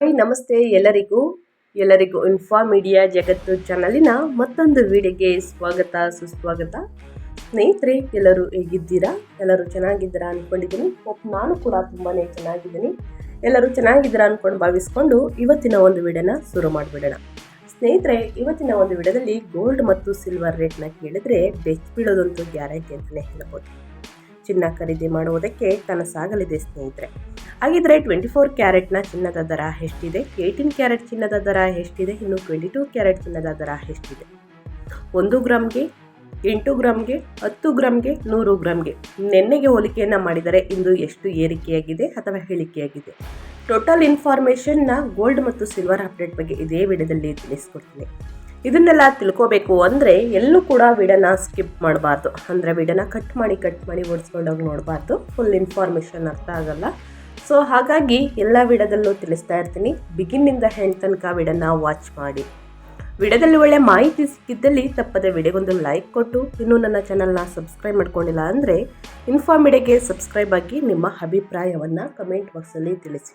Hi, ನಮಸ್ತೆ ಎಲ್ಲರಿಗೂ. ಎಲ್ಲರಿಗೂ ಇನ್ಫಾ ಮೀಡಿಯಾ ಜಗತ್ತು ಚಾನಲಿನ ಮತ್ತೊಂದು ವಿಡಿಯೋಗೆ ಸ್ವಾಗತ, ಸುಸ್ವಾಗತ. ಸ್ನೇಹಿತರೆ, ಎಲ್ಲರೂ ಹೇಗಿದ್ದೀರಾ? ಎಲ್ಲರೂ ಚೆನ್ನಾಗಿದ್ದೀರಾ ಅಂದ್ಕೊಂಡಿದ್ದೀನಿ ನಾನು ಕೂಡ ತುಂಬಾ ಚೆನ್ನಾಗಿದ್ದೀನಿ. ಎಲ್ಲರೂ ಚೆನ್ನಾಗಿದ್ದೀರಾ ಅಂದ್ಕೊಂಡು ಭಾವಿಸ್ಕೊಂಡು ಇವತ್ತಿನ ಒಂದು ವಿಡಿಯೋನ ಶುರು ಮಾಡಿಬಿಡೋಣ. ಸ್ನೇಹಿತರೆ, ಇವತ್ತಿನ ಒಂದು ವಿಡಿಯೋದಲ್ಲಿ ಗೋಲ್ಡ್ ಮತ್ತು ಸಿಲ್ವರ್ ರೇಟ್ನ ಕೇಳಿದ್ರೆ ಬೆಚ್ಚ ಬೀಳೋದಂತೂ ಗ್ಯಾರಂಟಿ ಅಂತಲೇ ಹೇಳ್ಬೋದು. ಚಿನ್ನ ಖರೀದಿ ಮಾಡುವುದಕ್ಕೆ ಕನಸಾಗಲಿದೆ ಸ್ನೇಹಿತರೆ. ಹಾಗಿದ್ರೆ ಟ್ವೆಂಟಿ ಫೋರ್ ಕ್ಯಾರೆಟ್ನ ಚಿನ್ನದ ದರ ಎಷ್ಟಿದೆ? ಏಯ್ಟೀನ್ ಕ್ಯಾರೆಟ್ ಚಿನ್ನದ ದರ ಎಷ್ಟಿದೆ? ಇನ್ನು ಟ್ವೆಂಟಿ ಟೂ ಕ್ಯಾರೆಟ್ ಚಿನ್ನದ ದರ ಎಷ್ಟಿದೆ? ಒಂದು ಗ್ರಾಮ್ಗೆ, ಎಂಟು ಗ್ರಾಮ್ಗೆ, ಹತ್ತು ಗ್ರಾಮ್ಗೆ, ನೂರು ಗ್ರಾಮ್ಗೆ ನೆನ್ನೆಗೆ ಹೋಲಿಕೆಯನ್ನು ಮಾಡಿದರೆ ಇಂದು ಎಷ್ಟು ಏರಿಕೆಯಾಗಿದೆ ಅಥವಾ ಇಳಿಕೆಯಾಗಿದೆ ಟೋಟಲ್ ಇನ್ಫಾರ್ಮೇಷನ್ನ ಗೋಲ್ಡ್ ಮತ್ತು ಸಿಲ್ವರ್ ಅಪ್ಡೇಟ್ ಬಗ್ಗೆ ಇದೇ ವಿಡಿಯೋದಲ್ಲಿ ತಿಳಿಸ್ಕೊಡ್ತೀನಿ. ಇದನ್ನೆಲ್ಲ ತಿಳ್ಕೋಬೇಕು ಅಂದರೆ ಎಲ್ಲೂ ಕೂಡ ವಿಡನ ಸ್ಕಿಪ್ ಮಾಡಬಾರ್ದು. ಅಂದರೆ ವಿಡನ ಕಟ್ ಮಾಡಿ ಕಟ್ ಮಾಡಿ ಓಡಿಸ್ಕೊಂಡೋಗಿ ನೋಡಬಾರ್ದು. ಫುಲ್ ಇನ್ಫಾರ್ಮೇಷನ್ ಅರ್ಥ ಆಗಲ್ಲ. ಸೊ ಹಾಗಾಗಿ ಎಲ್ಲ ವಿಡದಲ್ಲೂ ತಿಳಿಸ್ತಾ ಇರ್ತೀನಿ. ಬಿಗಿನ್ನಿಂದ ಹೆಣ್ ತನಕ ವಿಡನ ವಾಚ್ ಮಾಡಿ. ವಿಡದಲ್ಲಿ ಒಳ್ಳೆ ಮಾಹಿತಿ ಸಿಕ್ಕಿದ್ದಲ್ಲಿ ತಪ್ಪದೆ ವಿಡಿಯೋಗೊಂದು ಲೈಕ್ ಕೊಟ್ಟು. ಇನ್ನೂ ನನ್ನ ಚಾನಲ್ನ ಸಬ್ಸ್ಕ್ರೈಬ್ ಮಾಡ್ಕೊಂಡಿಲ್ಲ ಅಂದರೆ ಇನ್ಫಾರ್ಮಿಡೆಗೆ ಸಬ್ಸ್ಕ್ರೈಬ್ ಆಗಿ ನಿಮ್ಮ ಅಭಿಪ್ರಾಯವನ್ನು ಕಮೆಂಟ್ ಬಾಕ್ಸಲ್ಲಿ ತಿಳಿಸಿ.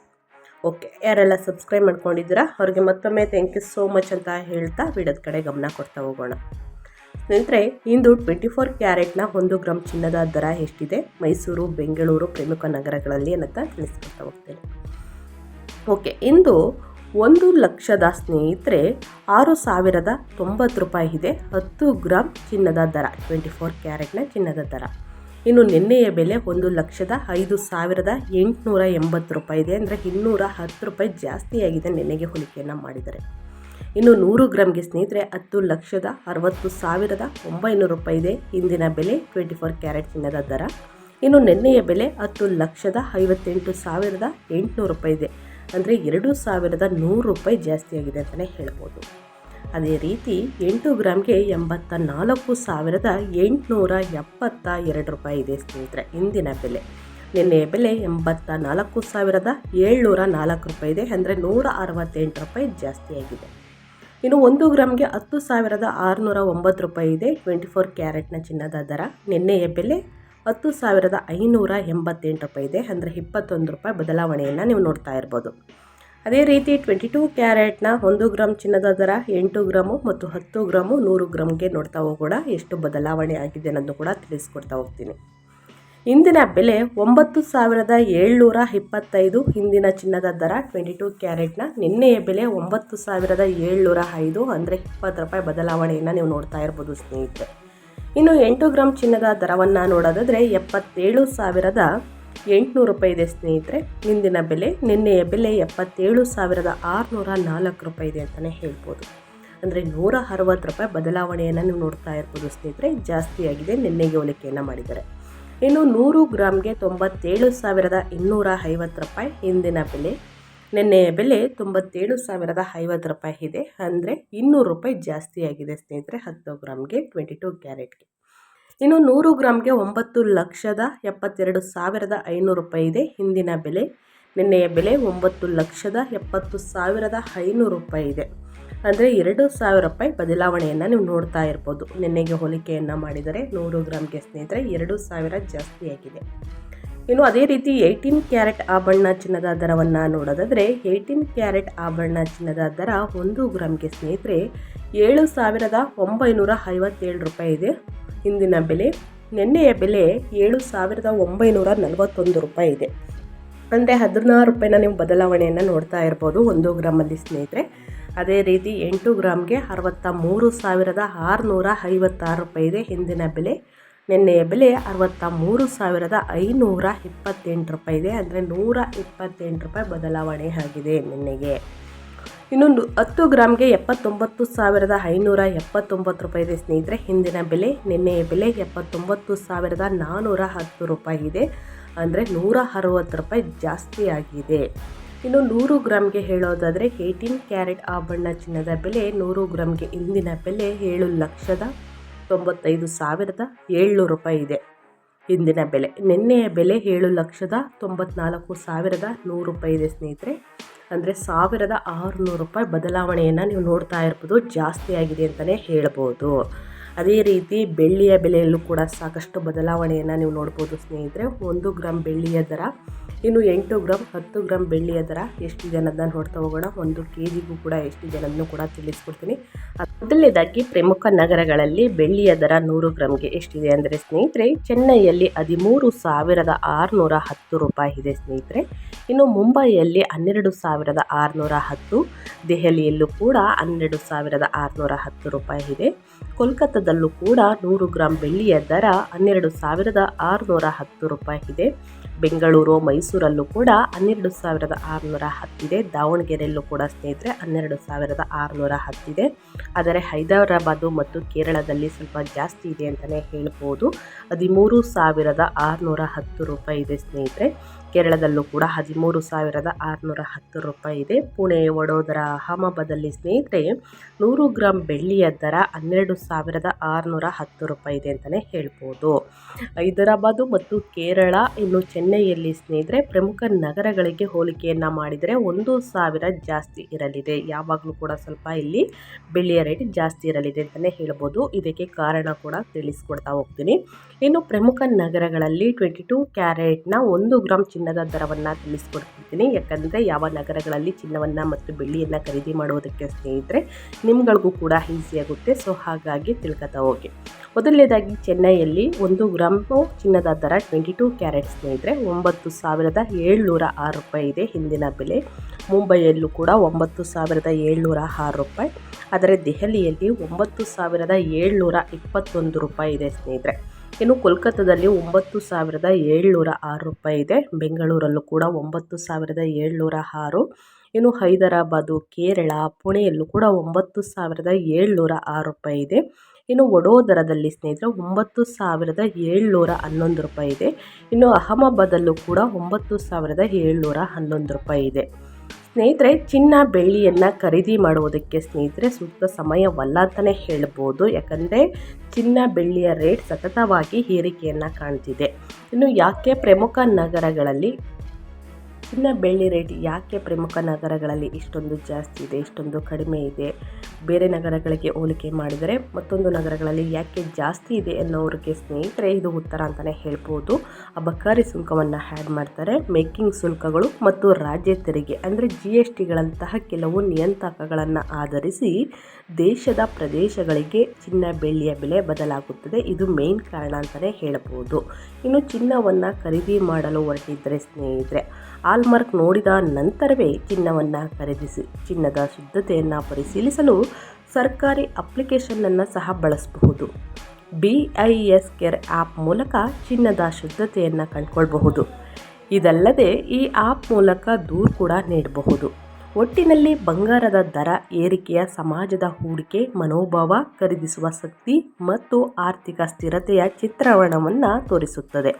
ಓಕೆ, ಯಾರೆಲ್ಲ ಸಬ್ಸ್ಕ್ರೈಬ್ ಮಾಡ್ಕೊಂಡಿದ್ದೀರಾ, ಅವ್ರಿಗೆ ಮತ್ತೊಮ್ಮೆ ಥ್ಯಾಂಕ್ ಯು ಸೋ ಮಚ್ ಅಂತ ಹೇಳ್ತಾ ವಿಡಿಯೋದ ಕಡೆ ಗಮನ ಕೊಡ್ತಾ ಹೋಗೋಣ. ಸ್ನೇಹಿತರೆ, ಇಂದು ಟ್ವೆಂಟಿ ಫೋರ್ ಕ್ಯಾರೆಟ್ನ ಒಂದು ಗ್ರಾಮ್ ಚಿನ್ನದ ದರ ಎಷ್ಟಿದೆ? ಮೈಸೂರು, ಬೆಂಗಳೂರು ಪ್ರಮುಖ ನಗರಗಳಲ್ಲಿ ಅನ್ನತ್ತ ತಿಳಿಸ್ಕೊಳ್ತಾ ಹೋಗ್ತೇನೆ. ಓಕೆ, ಇಂದು ಒಂದು ಲಕ್ಷದ ಸ್ನೇಹಿತರೆ, ಆರು ಸಾವಿರದ ತೊಂಬತ್ತು ರೂಪಾಯಿ ಇದೆ, ಹತ್ತು ಗ್ರಾಮ್ ಚಿನ್ನದ ದರ ಟ್ವೆಂಟಿ ಫೋರ್ ಕ್ಯಾರೆಟ್ನ ಚಿನ್ನದ ದರ. ಇನ್ನು ನಿನ್ನೆಯ ಬೆಲೆ ಒಂದು ಲಕ್ಷದ ಐದು ಸಾವಿರದ ಎಂಟುನೂರ ಎಂಬತ್ತು ರೂಪಾಯಿ ಇದೆ ಅಂದರೆ ಇನ್ನೂರ ಹತ್ತು ರೂಪಾಯಿ ಜಾಸ್ತಿಯಾಗಿದೆ ನೆನೆಗೆ ಹೋಲಿಕೆಯನ್ನು ಮಾಡಿದರೆ. ಇನ್ನು ನೂರು ಗ್ರಾಮ್ಗೆ ಸ್ನೇಹಿತರೆ, ಹತ್ತು ಲಕ್ಷದ ಅರವತ್ತು ಸಾವಿರದ ಒಂಬೈನೂರು ರೂಪಾಯಿ ಇದೆ ಇಂದಿನ ಬೆಲೆ ಟ್ವೆಂಟಿ ಫೋರ್ ಕ್ಯಾರೆಟ್ ಚಿನ್ನದ ದರ. ಇನ್ನು ನಿನ್ನೆಯ ಬೆಲೆ ಹತ್ತು ಲಕ್ಷದ ಐವತ್ತೆಂಟು ಸಾವಿರದ ಎಂಟುನೂರು ರೂಪಾಯಿ ಇದೆ ಅಂದರೆ ಎರಡು ಸಾವಿರದ ನೂರು ರೂಪಾಯಿ ಜಾಸ್ತಿಯಾಗಿದೆ ಅಂತಲೇ ಹೇಳ್ಬೋದು. ಅದೇ ರೀತಿ ಎಂಟು ಗ್ರಾಮ್ಗೆ ಎಂಬತ್ತ ನಾಲ್ಕು ಸಾವಿರದ ಎಂಟುನೂರ ಎಪ್ಪತ್ತ ಎರಡು ರೂಪಾಯಿ ಇದೆ ಸ್ನೇಹಿತರೆ, ಇಂದಿನ ಬೆಲೆ. ನಿನ್ನೆಯ ಬೆಲೆ ಎಂಬತ್ತ ನಾಲ್ಕು ಸಾವಿರದ ಏಳ್ನೂರ ನಾಲ್ಕು ರೂಪಾಯಿ ಇದೆ ಅಂದರೆ ನೂರ ಅರವತ್ತೆಂಟು ರೂಪಾಯಿ ಜಾಸ್ತಿ ಆಗಿದೆ. ಇನ್ನು ಒಂದು ಗ್ರಾಮ್ಗೆ ಹತ್ತು ಸಾವಿರದ ಆರುನೂರ ಒಂಬತ್ತು ರೂಪಾಯಿ ಇದೆ ಟ್ವೆಂಟಿ ಫೋರ್ ಕ್ಯಾರೆಟ್ನ ಚಿನ್ನದ ದರ. ನಿನ್ನೆಯ ಬೆಲೆ ಹತ್ತು ಸಾವಿರದ ಐನೂರ ಎಂಬತ್ತೆಂಟು ರೂಪಾಯಿ ಇದೆ ಅಂದರೆ ಇಪ್ಪತ್ತೊಂದು ರೂಪಾಯಿ ಬದಲಾವಣೆಯನ್ನು ನೀವು ನೋಡ್ತಾ ಇರ್ಬೋದು. ಅದೇ ರೀತಿ ಟ್ವೆಂಟಿ ಟೂ ಕ್ಯಾರೆಟ್ನ ಒಂದು ಗ್ರಾಮ್ ಚಿನ್ನದ ದರ, ಎಂಟು ಗ್ರಾಮು ಮತ್ತು ಹತ್ತು ಗ್ರಾಮು ನೂರು ಗ್ರಾಮ್ಗೆ ನೋಡ್ತಾ ಹೋಗೋಣ ಎಷ್ಟು ಬದಲಾವಣೆ ಆಗಿದೆ ಅನ್ನೋದು ಕೂಡ ತಿಳಿಸ್ಕೊಡ್ತಾ ಹೋಗ್ತೀನಿ. ಇಂದಿನ ಬೆಲೆ ಒಂಬತ್ತು ಸಾವಿರದ ಏಳ್ನೂರ ಇಪ್ಪತ್ತೈದು, ಹಿಂದಿನ ಚಿನ್ನದ ದರ ಟ್ವೆಂಟಿ ಟೂ ಕ್ಯಾರೆಟ್ನ ನಿನ್ನೆಯ ಬೆಲೆ ಒಂಬತ್ತು ಸಾವಿರದ ಏಳ್ನೂರ ಐದು ಅಂದರೆ ಇಪ್ಪತ್ತು ರೂಪಾಯಿ ಬದಲಾವಣೆಯನ್ನು ನೀವು ನೋಡ್ತಾ ಇರ್ಬೋದು ಸ್ನೇಹಿತರೆ. ಇನ್ನು ಎಂಟು ಗ್ರಾಮ್ ಚಿನ್ನದ ದರವನ್ನು ನೋಡೋದಾದರೆ ಎಪ್ಪತ್ತೇಳು ಸಾವಿರದ ಎಂಟುನೂರು ರೂಪಾಯಿ ಇದೆ ಸ್ನೇಹಿತರೆ. ಇಂದಿನ ಬೆಲೆ, ನಿನ್ನೆಯ ಬೆಲೆ ಎಪ್ಪತ್ತೇಳು ಸಾವಿರದ ಆರುನೂರ ನಾಲ್ಕು ರೂಪಾಯಿ ಇದೆ ಅಂತಲೇ ಹೇಳ್ಬೋದು. ಅಂದರೆ ನೂರ ಅರವತ್ತು ರೂಪಾಯಿ ಬದಲಾವಣೆಯನ್ನು ನೀವು ನೋಡ್ತಾ ಇರ್ಬೋದು ಸ್ನೇಹಿತರೆ. ಜಾಸ್ತಿಯಾಗಿದೆ ನಿನ್ನೆಗೆ ಹೋಲಿಕೆಯನ್ನು ಮಾಡಿದ್ದಾರೆ ಇನ್ನು ನೂರು ಗ್ರಾಮ್ಗೆ ತೊಂಬತ್ತೇಳು ಸಾವಿರದ ಇನ್ನೂರ ಐವತ್ತು ರೂಪಾಯಿ ಇಂದಿನ ಬೆಲೆ. ನಿನ್ನೆಯ ಬೆಲೆ ತೊಂಬತ್ತೇಳು ಸಾವಿರದ ಐವತ್ತು ರೂಪಾಯಿ ಇದೆ. ಅಂದರೆ ಇನ್ನೂರು ರೂಪಾಯಿ ಜಾಸ್ತಿಯಾಗಿದೆ ಸ್ನೇಹಿತರೆ, ಹತ್ತು ಗ್ರಾಮ್ಗೆ ಟ್ವೆಂಟಿ ಟು ಕ್ಯಾರೆಟ್ಗೆ ಇನ್ನು ನೂರು ಗ್ರಾಮ್ಗೆ ಒಂಬತ್ತು ಲಕ್ಷದ ಎಪ್ಪತ್ತೆರಡು ಸಾವಿರದ ಐನೂರು ರೂಪಾಯಿ ಇದೆ. ಹಿಂದಿನ ಬೆಲೆ, ನಿನ್ನೆಯ ಬೆಲೆ ಒಂಬತ್ತು ಲಕ್ಷದ ಎಪ್ಪತ್ತು ಸಾವಿರದ ಐನೂರು ರೂಪಾಯಿ ಇದೆ. ಅಂದರೆ ಎರಡು ಸಾವಿರ ರೂಪಾಯಿ ಬದಲಾವಣೆಯನ್ನು ನೀವು ನೋಡ್ತಾ ಇರ್ಬೋದು. ನಿನ್ನೆಗೆ ಹೋಲಿಕೆಯನ್ನು ಮಾಡಿದರೆ ನೂರು ಗ್ರಾಮ್ಗೆ ಸ್ನೇಹಿತರೆ ಎರಡು ಸಾವಿರ ಜಾಸ್ತಿಯಾಗಿದೆ ಇನ್ನು ಅದೇ ರೀತಿ ಏಯ್ಟೀನ್ ಕ್ಯಾರೆಟ್ ಆಭರಣ ಚಿನ್ನದ ದರವನ್ನು ನೋಡೋದಾದರೆ, ಏಯ್ಟೀನ್ ಕ್ಯಾರೆಟ್ ಆಭರಣ ಚಿನ್ನದ ದರ ಒಂದು ಗ್ರಾಮ್ಗೆ ಸ್ನೇಹಿತರೆ ಏಳು ಸಾವಿರದ ಒಂಬೈನೂರ ಐವತ್ತೇಳು ರೂಪಾಯಿ ಇದೆ. ಇಂದಿನ ಬೆಲೆ, ನಿನ್ನೆಯ ಬೆಲೆ ಏಳು ಸಾವಿರದ ಒಂಬೈನೂರ ನಲವತ್ತೊಂದು ರೂಪಾಯಿ ಇದೆ. ಅಂದರೆ ಹದಿನಾರು ರೂಪಾಯಿನ ನೀವು ಬದಲಾವಣೆಯನ್ನು ನೋಡ್ತಾ ಇರ್ಬೋದು ಒಂದು ಗ್ರಾಮಲ್ಲಿ ಸ್ನೇಹಿತರೆ. ಅದೇ ರೀತಿ ಎಂಟು ಗ್ರಾಮ್ಗೆ ಅರವತ್ತ ಮೂರು ಸಾವಿರದ ಆರುನೂರ ಐವತ್ತಾರು ರೂಪಾಯಿ ಇದೆ ಹಿಂದಿನ ಬೆಲೆ. ನಿನ್ನೆಯ ಬೆಲೆ ಅರವತ್ತ ಮೂರು ಸಾವಿರದ ಐನೂರ ಇಪ್ಪತ್ತೆಂಟು ರೂಪಾಯಿ ಇದೆ. ಅಂದರೆ ನೂರ ಇಪ್ಪತ್ತೆಂಟು ರೂಪಾಯಿ ಬದಲಾವಣೆ ಆಗಿದೆ ನಿನ್ನೆಗೆ. ಇನ್ನೊಂದು ಹತ್ತು ಗ್ರಾಮ್ಗೆ ಎಪ್ಪತ್ತೊಂಬತ್ತು ಸಾವಿರದ ಐನೂರ ಎಪ್ಪತ್ತೊಂಬತ್ತು ರೂಪಾಯಿ ಇದೆ ಸ್ನೇಹಿತರೆ, ಹಿಂದಿನ ಬೆಲೆ, ನಿನ್ನೆಯ ಬೆಲೆ ಎಪ್ಪತ್ತೊಂಬತ್ತು ಸಾವಿರದ ನಾನ್ನೂರ ಹತ್ತು ರೂಪಾಯಿ ಇದೆ. ಅಂದರೆ ನೂರ ಅರವತ್ತು ರೂಪಾಯಿ ಜಾಸ್ತಿ ಆಗಿದೆ. ಇನ್ನು ನೂರು ಗ್ರಾಮ್ಗೆ ಹೇಳೋದಾದರೆ, ಏಯ್ಟೀನ್ ಕ್ಯಾರೆಟ್ ಆಭರಣ ಚಿನ್ನದ ಬೆಲೆ, ನೂರು ಗ್ರಾಮ್ಗೆ ಇಂದಿನ ಬೆಲೆ ಏಳು ಲಕ್ಷದ ತೊಂಬತ್ತೈದು ಸಾವಿರದ ಏಳ್ನೂರು ರೂಪಾಯಿ ಇದೆ. ಇಂದಿನ ಬೆಲೆ. ನಿನ್ನೆಯ ಬೆಲೆ ಏಳು ಲಕ್ಷದ ತೊಂಬತ್ನಾಲ್ಕು ಸಾವಿರದ ನೂರು ರೂಪಾಯಿ ಇದೆ ಸ್ನೇಹಿತರೆ. ಅಂದರೆ ಸಾವಿರದ ಆರುನೂರು ರೂಪಾಯಿ ಬದಲಾವಣೆಯನ್ನು ನೀವು ನೋಡ್ತಾ ಇರ್ಬೋದು, ಜಾಸ್ತಿ ಆಗಿದೆ ಅಂತಲೇ ಹೇಳ್ಬೋದು. ಅದೇ ರೀತಿ ಬೆಳ್ಳಿಯ ಬೆಲೆಯಲ್ಲೂ ಕೂಡ ಸಾಕಷ್ಟು ಬದಲಾವಣೆಯನ್ನು ನೀವು ನೋಡ್ಬೋದು ಸ್ನೇಹಿತರೆ. ಒಂದು ಗ್ರಾಮ್ ಬೆಳ್ಳಿಯ ದರ ಇನ್ನು ಎಂಟು ಗ್ರಾಮ್ ಹತ್ತು ಗ್ರಾಮ್ ಬೆಳ್ಳಿಯ ದರ. ಎಷ್ಟಿದೆ ಅನ್ನೋದನ್ನ ನೋಡ್ತಾ ಹೋಗೋಣ. ಒಂದು ಕೆ ಜಿಗೂ ಕೂಡ ಎಷ್ಟಿದೆ ಅನ್ನೋದನ್ನು ಕೂಡ ತಿಳಿಸ್ಕೊಡ್ತೀನಿ. ಮೊದಲನೇದಾಗಿ ಪ್ರಮುಖ ನಗರಗಳಲ್ಲಿ ಬೆಳ್ಳಿಯ ದರ ನೂರು ಗ್ರಾಮ್ಗೆ ಎಷ್ಟಿದೆ ಅಂದರೆ ಸ್ನೇಹಿತರೆ, ಚೆನ್ನೈಯಲ್ಲಿ ಹದಿಮೂರು ಸಾವಿರದ ಆರುನೂರ ಹತ್ತು ರೂಪಾಯಿ ಇದೆ ಸ್ನೇಹಿತರೆ. ಇನ್ನು ಮುಂಬೈಯಲ್ಲಿ ಹನ್ನೆರಡು ಸಾವಿರದ ಆರುನೂರ ಹತ್ತು, ದೆಹಲಿಯಲ್ಲೂ ಕೂಡ ಹನ್ನೆರಡು ಸಾವಿರದ ಆರುನೂರ ಹತ್ತು ರೂಪಾಯಿ ಇದೆ. ಕೋಲ್ಕತ್ತಾದಲ್ಲೂ ಕೂಡ ನೂರು ಗ್ರಾಮ್ ಬೆಳ್ಳಿಯ ದರ ಹನ್ನೆರಡು ಸಾವಿರದ ಆರುನೂರ ಹತ್ತು ರೂಪಾಯಿ ಇದೆ. ಬೆಂಗಳೂರು ಮೈಸೂರಲ್ಲೂ ಕೂಡ ಹನ್ನೆರಡು ಸಾವಿರದ ಆರುನೂರ ಹತ್ತಿದೆ. ದಾವಣಗೆರೆಯಲ್ಲೂ ಕೂಡ ಸ್ನೇಹಿತರೆ ಹನ್ನೆರಡು ಸಾವಿರದ ಆರುನೂರ ಹತ್ತಿದೆ. ಆದರೆ ಹೈದರಾಬಾದು ಮತ್ತು ಕೇರಳದಲ್ಲಿ ಸ್ವಲ್ಪ ಜಾಸ್ತಿ ಇದೆ ಅಂತಲೇ ಹೇಳ್ಬೋದು. ಹದಿಮೂರು ಸಾವಿರದ ಆರುನೂರ ಹತ್ತು ರೂಪಾಯಿ ಇದೆ ಸ್ನೇಹಿತರೆ. ಕೇರಳದಲ್ಲೂ ಕೂಡ ಹದಿಮೂರು ಸಾವಿರದ ಆರುನೂರ ಹತ್ತು ರೂಪಾಯಿ ಇದೆ. ಪುಣೆ, ವಡೋದರ ಅಹಮದಾಬಾದಲ್ಲಿ ಸ್ನೇಹಿತರೆ ನೂರು ಗ್ರಾಮ್ ಬೆಳ್ಳಿಯ ದರ ಹನ್ನೆರಡು ಸಾವಿರದ ಆರುನೂರ ಹತ್ತು ರೂಪಾಯಿ ಇದೆ ಅಂತಲೇ ಹೇಳ್ಬೋದು. ಹೈದರಾಬಾದು ಮತ್ತು ಕೇರಳ, ಇನ್ನು ಚೆನ್ನೈಯಲ್ಲಿ ಸ್ನೇಹಿತರೆ ಪ್ರಮುಖ ನಗರಗಳಿಗೆ ಹೋಲಿಕೆಯನ್ನು ಮಾಡಿದರೆ ಒಂದು ಸಾವಿರ ಜಾಸ್ತಿ ಇರಲಿದೆ. ಯಾವಾಗಲೂ ಕೂಡ ಸ್ವಲ್ಪ ಇಲ್ಲಿ ಬೆಳ್ಳಿಯ ರೇಟ್ ಜಾಸ್ತಿ ಇರಲಿದೆ ಅಂತಲೇ ಹೇಳ್ಬೋದು. ಇದಕ್ಕೆ ಕಾರಣ ಕೂಡ ತಿಳಿಸ್ಕೊಡ್ತಾ ಹೋಗ್ತೀನಿ. ಇನ್ನು ಪ್ರಮುಖ ನಗರಗಳಲ್ಲಿ ಟ್ವೆಂಟಿ ಟೂ ಕ್ಯಾರೆಟ್ನ ಒಂದು ಗ್ರಾಮ್ ಚಿನ್ನದ ದರವನ್ನು ತಿಳಿಸ್ಕೊಡ್ತಿದ್ದೀನಿ. ಯಾಕಂದರೆ ಯಾವ ನಗರಗಳಲ್ಲಿ ಚಿನ್ನವನ್ನು ಮತ್ತು ಬೆಳ್ಳಿಯನ್ನು ಖರೀದಿ ಮಾಡುವುದಕ್ಕೆ ಸ್ನೇಹಿತರೆ, ನಿಮ್ಗಳಿಗೂ ಕೂಡ ಈಸಿ ಆಗುತ್ತೆ. ಸೊ ಹಾಗಾಗಿ ತಿಳ್ಕೊತಾ ಹೋಗಿ. ಮೊದಲನೇದಾಗಿ ಚೆನ್ನೈಯಲ್ಲಿ ಒಂದು ಗ್ರಾಮು ಚಿನ್ನದ ದರ ಟ್ವೆಂಟಿ ಟೂ ಕ್ಯಾರೆಟ್ ಸ್ನೇಹಿತರೆ, ಒಂಬತ್ತು ಸಾವಿರದ ಏಳ್ನೂರ ಆರು ರೂಪಾಯಿ ಇದೆ ಹಿಂದಿನ ಬೆಲೆ. ಮುಂಬೈಯಲ್ಲೂ ಕೂಡ ಒಂಬತ್ತು ಸಾವಿರದ ಏಳ್ನೂರ ಆರು ರೂಪಾಯಿ. ಆದರೆ ದೆಹಲಿಯಲ್ಲಿ ಒಂಬತ್ತು ಸಾವಿರದ ಏಳ್ನೂರ ಇಪ್ಪತ್ತೊಂದು ರೂಪಾಯಿ ಇದೆ ಸ್ನೇಹಿತರೆ. ಇನ್ನು ಕೋಲ್ಕತ್ತಾದಲ್ಲಿ ಒಂಬತ್ತು ಸಾವಿರದ ಏಳ್ನೂರ ಆರು ರೂಪಾಯಿ ಇದೆ. ಬೆಂಗಳೂರಲ್ಲೂ ಕೂಡ ಒಂಬತ್ತು ಸಾವಿರದ ಏಳ್ನೂರ ಆರು. ಇನ್ನು ಹೈದರಾಬಾದು, ಕೇರಳ, ಪುಣೆಯಲ್ಲೂ ಕೂಡ ಒಂಬತ್ತು ಸಾವಿರದ ಏಳ್ನೂರ ಆರು ರೂಪಾಯಿ ಇದೆ. ಇನ್ನು ವಡೋದರದಲ್ಲಿ ಸ್ನೇಹಿತರೆ ಒಂಬತ್ತು ಸಾವಿರದ ಏಳ್ನೂರ ಹನ್ನೊಂದು ರೂಪಾಯಿ ಇದೆ. ಇನ್ನು ಅಹಮದಾಬಾದಲ್ಲೂ ಕೂಡ ಒಂಬತ್ತು ಸಾವಿರದ ಏಳ್ನೂರ ಹನ್ನೊಂದು ರೂಪಾಯಿ ಇದೆ. ಸ್ನೇಹಿತರೆ, ಚಿನ್ನ ಬೆಳ್ಳಿಯನ್ನು ಖರೀದಿ ಮಾಡುವುದಕ್ಕೆ ಸ್ನೇಹಿತರೆ, ಸೂಕ್ತ ಸಮಯವಲ್ಲ ಅಂತಲೇ ಹೇಳ್ಬೋದು. ಯಾಕಂದರೆ, ಚಿನ್ನ ಬೆಳ್ಳಿಯ ರೇಟ್ ಸತತವಾಗಿ ಏರಿಕೆಯನ್ನು ಕಾಣ್ತಿದೆ. ಇನ್ನು ಯಾಕೆ ಪ್ರಮುಖ ನಗರಗಳಲ್ಲಿ ಚಿನ್ನ ಬೆಳ್ಳಿ ರೇಟ್ ಯಾಕೆ ಪ್ರಮುಖ ನಗರಗಳಲ್ಲಿ ಇಷ್ಟೊಂದು ಜಾಸ್ತಿ ಇದೆ, ಇಷ್ಟೊಂದು ಕಡಿಮೆ ಇದೆ? ಬೇರೆ ನಗರಗಳಿಗೆ ಹೋಲಿಕೆ ಮಾಡಿದರೆ ಮತ್ತೊಂದು ನಗರಗಳಲ್ಲಿ ಯಾಕೆ ಜಾಸ್ತಿ ಇದೆ ಅನ್ನೋರಿಗೆ ಸ್ನೇಹಿತರೆ, ಇದು ಉತ್ತರ ಅಂತಲೇ ಹೇಳ್ಬೋದು. ಅಬಕಾರಿ ಸುಂಕವನ್ನು ಹ್ಯಾಡ್ ಮಾಡ್ತಾರೆ. ಮೇಕಿಂಗ್ ಶುಲ್ಕಗಳು ಮತ್ತು ರಾಜ್ಯ ತೆರಿಗೆ, ಅಂದರೆ ಜಿ ಎಸ್ ಟಿಗಳಂತಹ ಕೆಲವು ನಿಯಂತ್ರಕಗಳನ್ನು ಆಧರಿಸಿ ದೇಶದ ಪ್ರದೇಶಗಳಿಗೆ ಚಿನ್ನ ಬೆಳ್ಳಿಯ ಬೆಲೆ ಬದಲಾಗುತ್ತದೆ. ಇದು ಮೇನ್ ಕಾರಣ ಅಂತಲೇ ಹೇಳಬಹುದು. ಇನ್ನು ಚಿನ್ನವನ್ನು ಖರೀದಿ ಮಾಡಲು ಹೊರಟಿದ್ದರೆ ಸ್ನೇಹಿತರೆ ಆಲ್ಮಾರ್ಕ್ ನೋಡಿದ ನಂತರವೇ ಚಿನ್ನವನ್ನು ಖರೀದಿಸಿ, ಚಿನ್ನದ ಶುದ್ಧತೆಯನ್ನು ಪರಿಶೀಲಿಸಲು ಸರ್ಕಾರಿ ಅಪ್ಲಿಕೇಶನನ್ನು ಸಹ ಬಳಸಬಹುದು. B I S care app ಮೂಲಕ ಚಿನ್ನದ ಶುದ್ಧತೆಯನ್ನು ಕಂಡುಕೊಳ್ಬಹುದು. ಇದಲ್ಲದೆ ಈ ಆ್ಯಪ್ ಮೂಲಕ ದೂರು ಕೂಡ ನೀಡಬಹುದು. ಒಟ್ಟಿನಲ್ಲಿ ಬಂಗಾರದ ದರ ಏರಿಕೆಯ ಸಮಾಜದ ಹೂಡಿಕೆ ಮನೋಭಾವ ಖರೀದಿಸುವ ಶಕ್ತಿ ಮತ್ತು ಆರ್ಥಿಕ ಸ್ಥಿರತೆಯ ಚಿತ್ರಣವನ್ನು ತೋರಿಸುತ್ತದೆ.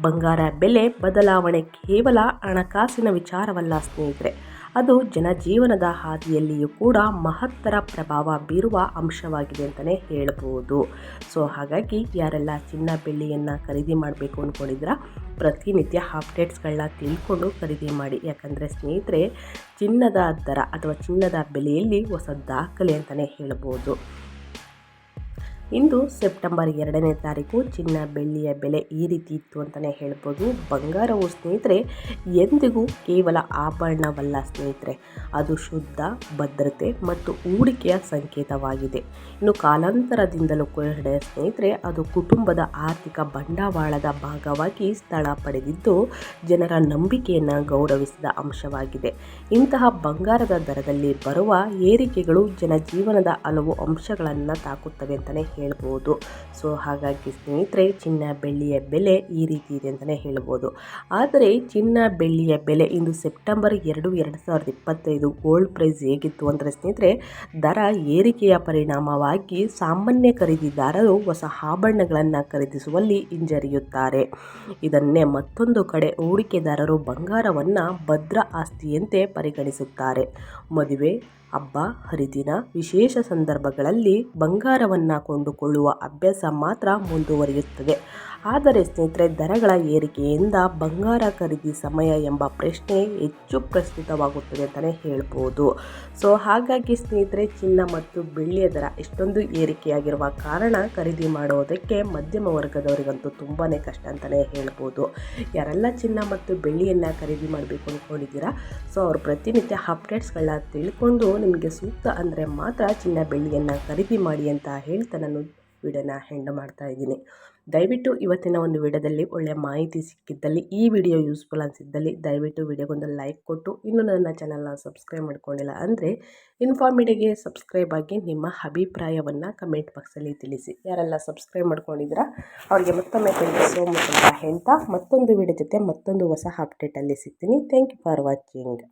ಬಂಗಾರ ಬೆಲೆ ಬದಲಾವಣೆ ಕೇವಲ ಹಣಕಾಸಿನ ವಿಚಾರವಲ್ಲ ಸ್ನೇಹಿತರೆ. ಅದು ಜನಜೀವನದ ಹಾದಿಯಲ್ಲಿಯೂ ಕೂಡ ಮಹತ್ತರ ಪ್ರಭಾವ ಬೀರುವ ಅಂಶವಾಗಿದೆ ಅಂತಲೇ ಹೇಳ್ಬೋದು. ಸೊ ಹಾಗಾಗಿ ಯಾರೆಲ್ಲ ಚಿನ್ನ ಬೆಳ್ಳಿಯನ್ನು ಖರೀದಿ ಮಾಡಬೇಕು ಅಂದ್ಕೊಂಡಿದ್ರ ಪ್ರತಿನಿತ್ಯ ಅಪ್ಡೇಟ್ಸ್ಗಳನ್ನ ತಿಳ್ಕೊಂಡು ಖರೀದಿ ಮಾಡಿ. ಯಾಕಂದರೆ ಸ್ನೇಹಿತರೆ, ಚಿನ್ನದ ದರ ಅಥವಾ ಚಿನ್ನದ ಬೆಲೆಯಲ್ಲಿ ಹೊಸ ದಾಖಲೆ ಅಂತಲೇ ಹೇಳ್ಬೋದು. ಇಂದು ಸೆಪ್ಟೆಂಬರ್ ಎರಡನೇ ತಾರೀಕು, ಚಿನ್ನ ಬೆಳ್ಳಿಯ ಬೆಲೆ ಈ ರೀತಿ ಇತ್ತು ಅಂತಲೇ ಹೇಳ್ಬೋದು. ಬಂಗಾರವು ಸ್ನೇಹಿತರೆ, ಎಂದಿಗೂ ಕೇವಲ ಆಭರಣವಲ್ಲ ಸ್ನೇಹಿತರೆ. ಅದು ಶುದ್ಧ, ಭದ್ರತೆ ಮತ್ತು ಹೂಡಿಕೆಯ ಸಂಕೇತವಾಗಿದೆ. ಇನ್ನು ಕಾಲಾಂತರದಿಂದಲೂ ಕೂಡ ಸ್ನೇಹಿತರೆ, ಅದು ಕುಟುಂಬದ ಆರ್ಥಿಕ ಬಂಡವಾಳದ ಭಾಗವಾಗಿ ಸ್ಥಳ ಪಡೆದಿದ್ದು, ಜನರ ನಂಬಿಕೆಯನ್ನು ಗೌರವಿಸಿದ ಅಂಶವಾಗಿದೆ. ಇಂತಹ ಬಂಗಾರದ ದರದಲ್ಲಿ ಬರುವ ಏರಿಕೆಗಳು ಜನಜೀವನದ ಹಲವು ಅಂಶಗಳನ್ನು ತಾಕುತ್ತವೆ ಅಂತಲೇ ಹೇಳ್ಬೋದು. ಸೊ ಹಾಗಾಗಿ ಸ್ನೇಹಿತರೆ, ಚಿನ್ನ ಬೆಳ್ಳಿಯ ಬೆಲೆ ಈ ರೀತಿ ಇದೆ ಅಂತಲೇ ಹೇಳ್ಬೋದು. ಆದರೆ, ಚಿನ್ನ ಬೆಳ್ಳಿಯ ಬೆಲೆ ಇಂದು ಸೆಪ್ಟೆಂಬರ್ ಎರಡು ಎರಡು ಸಾವಿರದ ಇಪ್ಪತ್ತೈದು ಗೋಲ್ಡ್ ಪ್ರೈಸ್ ಹೇಗಿತ್ತು ಅಂದರೆ ಸ್ನೇಹಿತರೆ, ದರ ಏರಿಕೆಯ ಪರಿಣಾಮವಾಗಿ ಸಾಮಾನ್ಯ ಖರೀದಿದಾರರು ಹೊಸ ಆಭರಣಗಳನ್ನು ಖರೀದಿಸುವಲ್ಲಿ ಹಿಂಜರಿಯುತ್ತಾರೆ. ಇದನ್ನೇ ಮತ್ತೊಂದು ಕಡೆ ಹೂಡಿಕೆದಾರರು ಬಂಗಾರವನ್ನು ಭದ್ರ ಆಸ್ತಿಯಂತೆ ಪರಿಗಣಿಸುತ್ತಾರೆ. ಮದುವೆ ಹಬ್ಬ, ಹರಿದಿನ ವಿಶೇಷ ಸಂದರ್ಭಗಳಲ್ಲಿ ಬಂಗಾರವನ್ನು ಕೊಂಡುಕೊಳ್ಳುವ ಅಭ್ಯಾಸ ಮಾತ್ರ ಮುಂದುವರಿಯುತ್ತದೆ. ಆದರೆ ಸ್ನೇಹಿತರೆ, ದರಗಳ ಏರಿಕೆಯಿಂದ ಬಂಗಾರ ಖರೀದಿ ಸಮಯ ಎಂಬ ಪ್ರಶ್ನೆ ಹೆಚ್ಚು ಪ್ರಸ್ತುತವಾಗುತ್ತದೆ ಅಂತಲೇ ಹೇಳ್ಬೋದು. ಸೊ ಹಾಗಾಗಿ ಸ್ನೇಹಿತರೆ, ಚಿನ್ನ ಮತ್ತು ಬೆಳ್ಳಿಯ ದರ ಇಷ್ಟೊಂದು ಏರಿಕೆಯಾಗಿರುವ ಕಾರಣ ಖರೀದಿ ಮಾಡೋದಕ್ಕೆ ಮಧ್ಯಮ ವರ್ಗದವರಿಗಂತೂ ತುಂಬಾ ಕಷ್ಟ ಅಂತಲೇ ಹೇಳ್ಬೋದು. ಯಾರೆಲ್ಲ ಚಿನ್ನ ಮತ್ತು ಬೆಳ್ಳಿಯನ್ನು ಖರೀದಿ ಮಾಡಬೇಕು ಅಂದ್ಕೊಂಡಿದ್ದೀರಾ ಸೊ ಅವರು ಪ್ರತಿನಿತ್ಯ ಅಪ್ಡೇಟ್ಸ್ಗಳನ್ನ ತಿಳ್ಕೊಂಡು ನಿಮಗೆ ಸೂಕ್ತ ಅಂದರೆ ಮಾತ್ರ ಚಿನ್ನ ಬೆಳ್ಳಿಯನ್ನು ಖರೀದಿ ಮಾಡಿ ಅಂತ ಹೇಳ್ತಾ ನಾನು ವಿಡಿಯೋನ ಹೆಂಡ್ ಮಾಡ್ತಾ ಇದ್ದೀನಿ. ದಯವಿಟ್ಟು ಇವತ್ತಿನ ಒಂದು ವಿಡಿಯೋದಲ್ಲಿ ಒಳ್ಳೆಯ ಮಾಹಿತಿ ಸಿಕ್ಕಿದ್ದಲ್ಲಿ, ಈ ವಿಡಿಯೋ ಯೂಸ್ಫುಲ್ ಅನಿಸಿದ್ದಲ್ಲಿ ದಯವಿಟ್ಟು ವಿಡಿಯೋಗೊಂದು ಲೈಕ್ ಕೊಟ್ಟು, ಇನ್ನೂ ನನ್ನ ಚಾನಲ್ನ ಸಬ್ಸ್ಕ್ರೈಬ್ ಮಾಡ್ಕೊಂಡಿಲ್ಲ ಅಂದರೆ ಇನ್ಫಾರ್ಮಿಡಿಗೆ ಸಬ್ಸ್ಕ್ರೈಬ್ ಆಗಿ ನಿಮ್ಮ ಅಭಿಪ್ರಾಯವನ್ನು ಕಮೆಂಟ್ ಬಾಕ್ಸಲ್ಲಿ ತಿಳಿಸಿ. ಯಾರೆಲ್ಲ ಸಬ್ಸ್ಕ್ರೈಬ್ ಮಾಡ್ಕೊಂಡಿದ್ದೀರಾ, ಅವರಿಗೆ ಮತ್ತೊಮ್ಮೆ ಥ್ಯಾಂಕ್ ಸೋ ಹೇಳ್ತಾ ಮತ್ತೊಂದು ವಿಡಿಯೋ ಜೊತೆ ಮತ್ತೊಂದು ಹೊಸ ಅಪ್ಡೇಟಲ್ಲಿ ಸಿಗ್ತೀನಿ. Thank you for watching